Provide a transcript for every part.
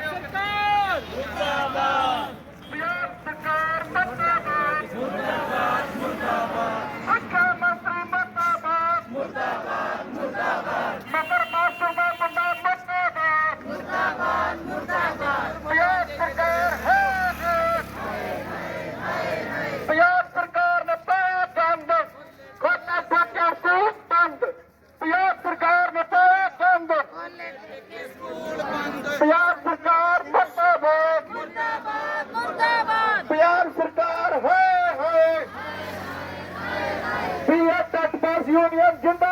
ਸਰਕਾਰ! ਜਿੰਦਾਬਾਦ யூனியன் ஜிண்டா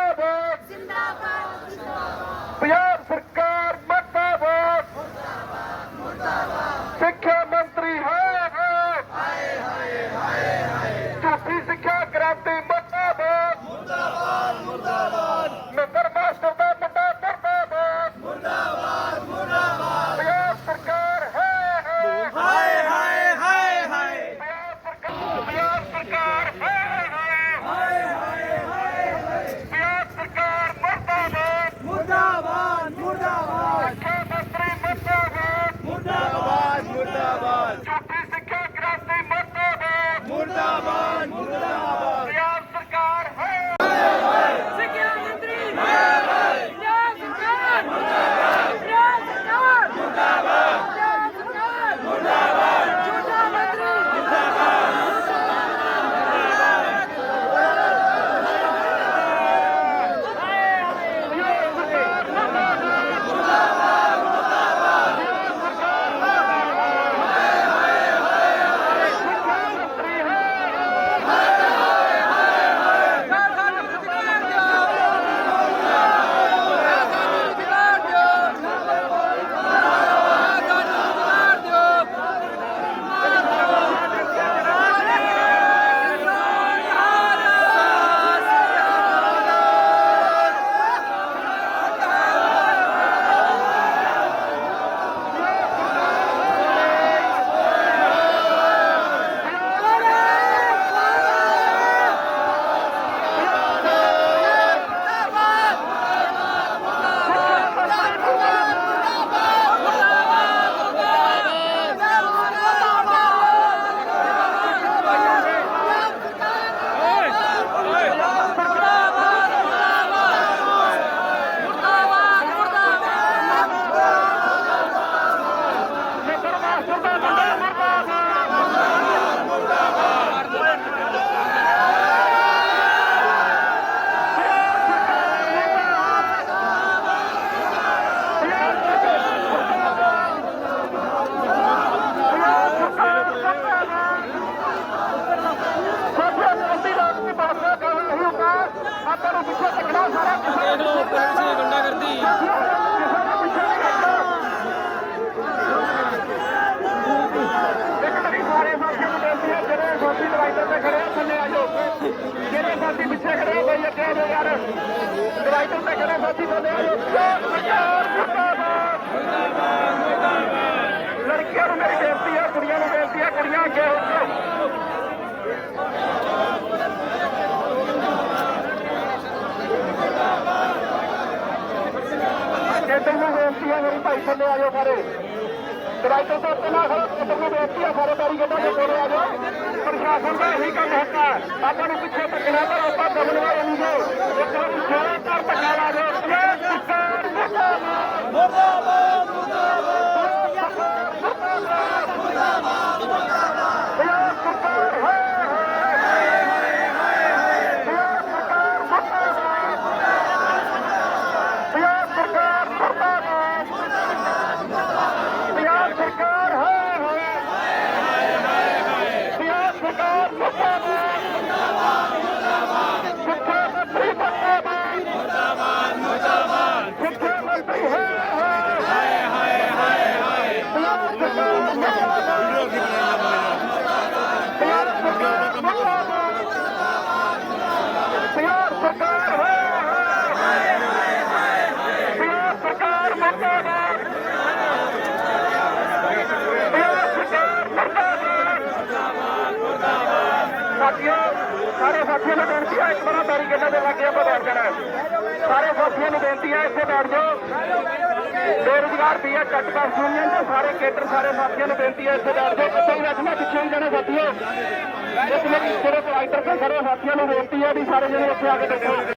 ਪਿੱਛੇ ਖੜਾ ਬਾਈ, ਅੱਗੇ ਆ ਜਾਓ ਯਾਰ। ਡਰਾਈਵਰ ਤੇ ਖੜਾ ਸਾਥੀ ਬੰਦੇ ਆ ਜਾਓ। ਸਰਕਾਰ ਮੁਰਦਾਬਾਦ ਮੁਰਦਾਬਾਦ ਲੜਕੀਆਂ ਨੂੰ ਮੇਰੀ ਬੇਨਤੀ ਆ, ਕੁੜੀਆਂ ਨੂੰ ਬੇਨਤੀ ਆ, ਕੁੜੀਆਂ ਅੱਗੇ ਹੋ ਜੇਤਨ ਨੂੰ ਬੇਨਤੀ ਆ, ਮੇਰੇ ਭਾਈ ਥੱਲੇ ਆ ਜਾਓ ਸਾਰੇ। ਡਰਾਈਵਰ ਤੋਂ ਉੱਤੇ ਨਾ ਖੜੋ ਜੇਤਨ ਨੂੰ ਬੇਨਤੀ ਆ, ਸਾਰੇ ਬਾਰੀ ਗੱਡਾ ਦੇ ਕੋਲ ਆ ਜਾਓ। ਪ੍ਰਸ਼ਾਸਨ ਦਾ ਇਹੀ ਕੰਮ ਹੁੰਦਾ ਆਪਾਂ ਨੂੰ ਪਿੱਛੇ ਧੱਕਣਾ ਪਰ Come on, come on. ਬੇਨਤੀ ਹੈ ਇਸ ਸਾਰਾ ਬੈਰੀਕੇਡਾਂ ਦੇ ਲਾਗੇ ਆਪਾਂ ਬੈਠ ਜਾਣਾ ਸਾਰੇ ਸਾਥੀਆਂ ਨੂੰ ਬੇਨਤੀ ਹੈ ਇੱਥੇ ਬੈਠ ਜਾਓ। ਬੇਰੁਜ਼ਗਾਰ ਵੀ ਹੈ ਕੱਟ ਪਾਸ ਯੂਨੀਅਨ ਦੇ ਸਾਰੇ ਕੇਟਰ ਸਾਰੇ ਸਾਥੀਆਂ ਨੂੰ ਬੇਨਤੀ ਹੈ ਇੱਥੇ ਬੈਠ ਜਾਓ। ਕਿੱਥੇ ਵੀ ਬੈਠਣਾ, ਪਿੱਛੇ ਨਹੀਂ ਜਾਣਾ, ਸਾਥੀਓ। ਇੱਕ ਮਿੰਟ ਜਿਹੜੇ ਕੋਲ ਆਈਟਰ ਸਾਰੇ ਸਾਥੀਆਂ ਨੂੰ ਬੇਨਤੀ ਹੈ ਵੀ ਸਾਰੇ ਜਣੇ ਇੱਥੇ ਆ ਕੇ ਬੈਠੋ।